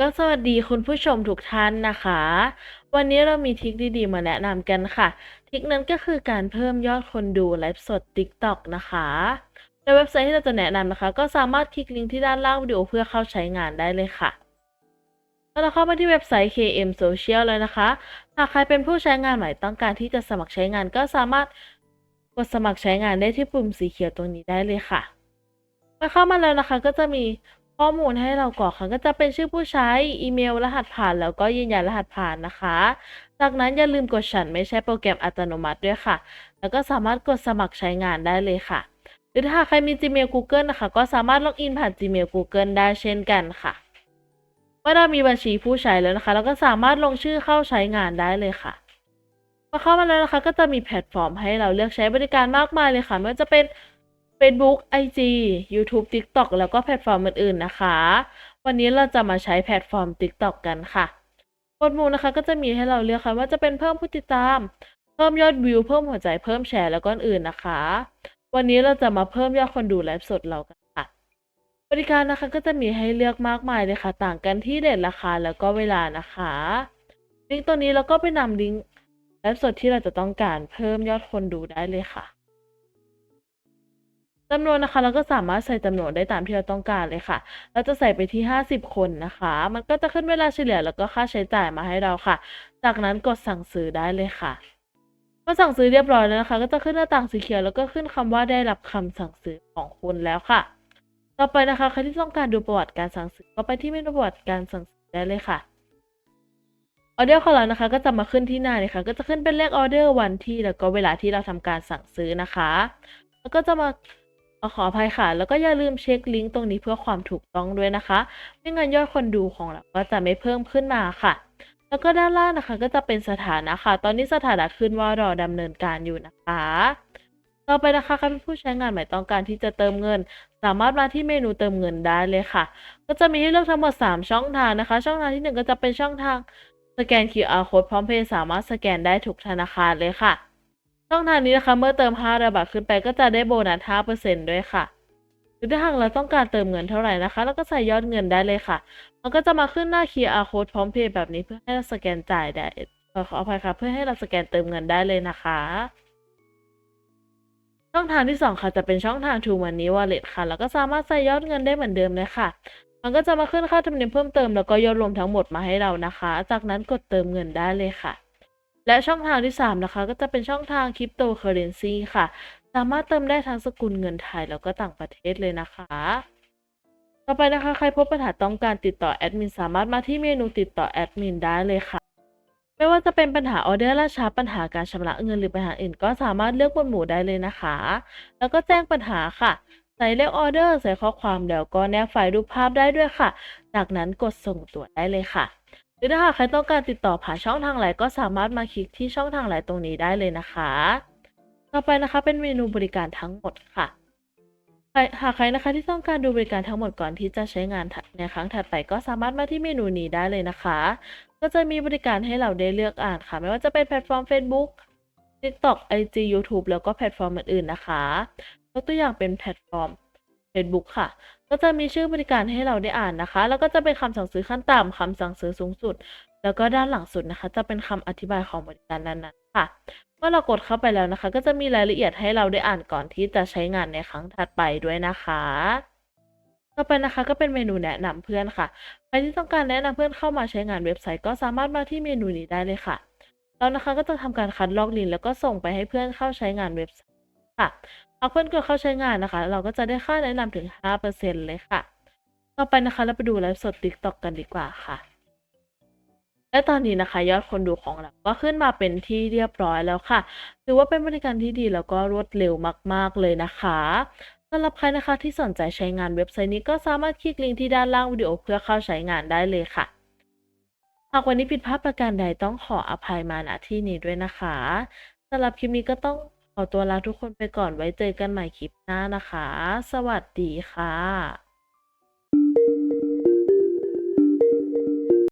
ก็สวัสดีคุณผู้ชมทุกท่านนะคะ วันนี้เรามีทริคดีๆ มาแนะนำกันค่ะทริคนั้นก็คือการเพิ่มยอดคนดูไลฟ์สด TikTok นะคะในเว็บไซต์ที่เราจะแนะนำนะคะ ก็สามารถคลิกลิงก์ที่ด้านล่างวิดีโอเพื่อเข้าใช้งานได้เลยค่ะก็เราเข้ามาที่เว็บไซต์ KM Social เลยนะคะ หากใครเป็นผู้ใช้งานใหม่ต้องการที่จะสมัครใช้งาน ก็สามารถกดสมัครใช้งานได้ที่ปุ่มสีเขียวตรงนี้ได้เลยค่ะเมื่อเข้ามาแล้วนะคะก็จะมี ข้อมูลให้เรากรอกค่ะก็จะเป็นชื่อผู้ใช้ อีเมล รหัสผ่าน แล้วก็ยืนยันรหัสผ่านนะคะ จากนั้นอย่าลืมกดฉันไม่ใช่โปรแกรมอัตโนมัติด้วยค่ะ แล้วก็สามารถกดสมัครใช้งานได้เลยค่ะ หรือถ้าใครมี Gmail Google นะคะ ก็สามารถล็อกอินผ่าน Gmail Google ได้เช่นกันค่ะ เมื่อเรามีบัญชีผู้ใช้แล้วนะคะ เราก็สามารถลงชื่อเข้าใช้งานได้เลยค่ะพอเข้ามาแล้วนะคะ ก็จะมีแพลตฟอร์มให้เราเลือกใช้บริการมากมายเลยค่ะไม่ว่าจะเป็น Facebook IG YouTube TikTok แล้วก็แพลตฟอร์มอื่นๆนะคะ วันนี้เราจะมาใช้แพลตฟอร์ม TikTok กันค่ะหมวดมูนะคะก็จะมีให้เราเลือกค่ะว่าจะเป็นเพิ่มผู้ติดตาม เพิ่มยอดวิว เพิ่มหัวใจเพิ่มแชร์แล้วก็อื่นนะคะ วันนี้เราจะมาเพิ่มยอดคนดูไลฟ์สดเรากันค่ะ บริการนะคะก็จะมีให้เลือกมากมายเลยค่ะ ต่างกันที่เด็ดราคาแล้วก็เวลานะคะลิงก์ตัวนี้เราก็ไปนำลิงก์ไลฟ์สดที่เราจะต้องการเพิ่มยอดคนดูได้เลยค่ะ จำนวนนะคะเราก็สามารถใส่จำนวนได้ตามที่เราต้องการเลยค่ะ เราจะใส่ไปที่ 50 คนนะคะ มันก็จะขึ้นเวลาเฉลี่ยแล้วก็ค่าใช้จ่ายมาให้เราค่ะ จากนั้นกดสั่งซื้อได้เลยค่ะเมื่อสั่งซื้อเรียบร้อยแล้วนะคะ ก็จะขึ้นหน้าต่างสีเขียวแล้วก็ขึ้นคำว่าได้รับคำสั่งซื้อของคุณแล้วค่ะ ต่อไปนะคะใครที่ต้องการดูประวัติการสั่งซื้อก็ไปที่เมนูประวัติการสั่งซื้อได้เลยค่ะออเดอร์ของเรานะคะก็จะมาขึ้นที่หน้าเลยค่ะ ก็จะขึ้นเป็นเลขออเดอร์วันที่แล้วก็เวลาที่เราทำการสั่งซื้อนะคะ แล้วก็จะมา ขออภัยค่ะ แล้วก็อย่าลืมเช็คลิงก์ตรงนี้เพื่อความถูกต้องด้วยนะคะ ไม่งั้นยอดคนดูของเราก็จะไม่เพิ่มขึ้นมาค่ะ แล้วก็ด้านล่างนะคะก็จะเป็นสถานะค่ะ ตอนนี้สถานะขึ้นว่ารอดำเนินการอยู่นะคะ ต่อไปนะคะครเป็นผู้ใช้งานใหม่ต้องการที่จะเติมเงิน สามารถมาที่เมนูเติมเงินได้เลยค่ะ ก็จะมีให้เลือกทั้งหมด 3 ช่องทางนะคะ ช่องทางที่ 1 ก็จะเป็นช่องทางสแกน QR code พร้อมเพย์สามารถสแกนได้ทุกธนาคารเลยค่ะ ช่องทางนี้นะคะ เมื่อเติม5บาทขึ้นไปก็จะได้โบนัส 5%ด้วยค่ะ หรือถ้าหากเราต้องการเติมเงินเท่าไหร่นะคะ แล้วก็ใส่ยอดเงินได้เลยค่ะ มันก็จะมาขึ้นหน้า QR code พร้อมเพย์แบบนี้เพื่อให้เราสแกนจ่ายได้ขอขออภัยค่ะ เพื่อให้เราสแกนเติมเงินได้เลยนะคะ ช่องทางที่ 2 ค่ะจะเป็นช่องทาง True Money Wallet ค่ะ แล้วก็สามารถใส่ยอดเงินได้เหมือนเดิมเลยค่ะ มันก็จะมาขึ้นค่าธรรมเนียมเพิ่มเติมแล้วก็ยอดรวมทั้งหมดมาให้เรานะคะ จากนั้นกดเติมเงินได้เลยค่ะ และช่องทางที่ 3 นะคะ ก็จะเป็นช่องทาง Cryptocurrency ค่ะ สามารถเติมได้ทั้งสกุลเงินไทยแล้วก็ต่างประเทศเลยนะคะ ต่อไปนะคะ ใครพบปัญหาต้องการติดต่อแอดมินสามารถมาที่เมนูติดต่อแอดมินได้เลยค่ะ ไม่ว่าจะเป็นปัญหาออเดอร์ล่าช้าปัญหาการชำระเงินหรือปัญหาอื่น ก็สามารถเลือกหมวดหมู่ได้เลยนะคะ แล้วก็แจ้งปัญหาค่ะใส่เลขออเดอร์ใส่ข้อความแล้วก็แนบไฟล์รูปภาพได้ด้วยค่ะ จากนั้นกดส่งตรวจได้เลยค่ะ หรือถ้าหากใครต้องการติดต่อผ่านช่องทางไหนก็สามารถมาคลิกที่ช่องทางไหนตรงนี้ได้เลยนะคะ ต่อไปนะคะเป็นเมนูบริการทั้งหมดค่ะหากใครนะคะที่ต้องการดูบริการทั้งหมดก่อนที่จะใช้งานในครั้งถัดไปก็สามารถมาที่เมนูนี้ได้เลยนะคะ ก็จะมีบริการให้เราได้เลือกอ่านค่ะ ไม่ว่าจะเป็นแพลตฟอร์ม Facebook TikTok IG YouTube แล้วก็แพลตฟอร์มอื่นๆนะคะยกตัวอย่างเป็นแพลตฟอร์ม Facebook ค่ะ ก็จะมีชื่อบริการให้เราได้อ่านนะคะ แล้วก็จะเป็นคำสั่งซื้อขั้นต่ำคำสั่งซื้อสูงสุด แล้วก็ด้านหลังสุดนะคะ จะเป็นคำอธิบายของบริการนั้นๆค่ะ เมื่อเรากดเข้าไปแล้วนะคะ ก็จะมีรายละเอียดให้เราได้อ่านก่อนที่จะใช้งานในครั้งถัดไปด้วยนะคะต่อไปนะคะก็เป็นเมนูแนะนำเพื่อนค่ะใครที่ต้องการแนะนำเพื่อนเข้ามาใช้งานเว็บไซต์ก็สามารถมาที่เมนูนี้ได้เลยค่ะเรานะคะก็จะทำการคัดลอกลิงก์แล้วก็ส่งไปให้เพื่อนเข้าใช้งานเว็บไซต์ค่ะ หากเพื่อนกดเข้าใช้งานนะคะ เราก็จะได้ค่าแนะนำถึง 5%เลยค่ะ ต่อไปนะคะเราไปดูไลฟ์สด TikTok กันดีกว่าค่ะ และตอนนี้นะคะ ยอดคนดูของเราก็ขึ้นมาเป็นที่เรียบร้อยแล้วค่ะ ถือว่าเป็นบริการที่ดีแล้วก็รวดเร็วมาก ๆ เลยนะคะสำหรับใครนะคะที่สนใจใช้งานเว็บไซต์นี้ก็สามารถคลิกลิงก์ที่ด้านล่างวิดีโอเพื่อเข้าใช้งานได้เลยค่ะหากวันนี้ผิดพลาดประการใดต้องขออภัยมาณที่นี้ด้วยนะคะสำหรับคลิปนี้ก็ต้อง ขอตัวลาทุกคนไปก่อนไว้เจอกันใหม่คลิปหน้านะคะ สวัสดีค่ะ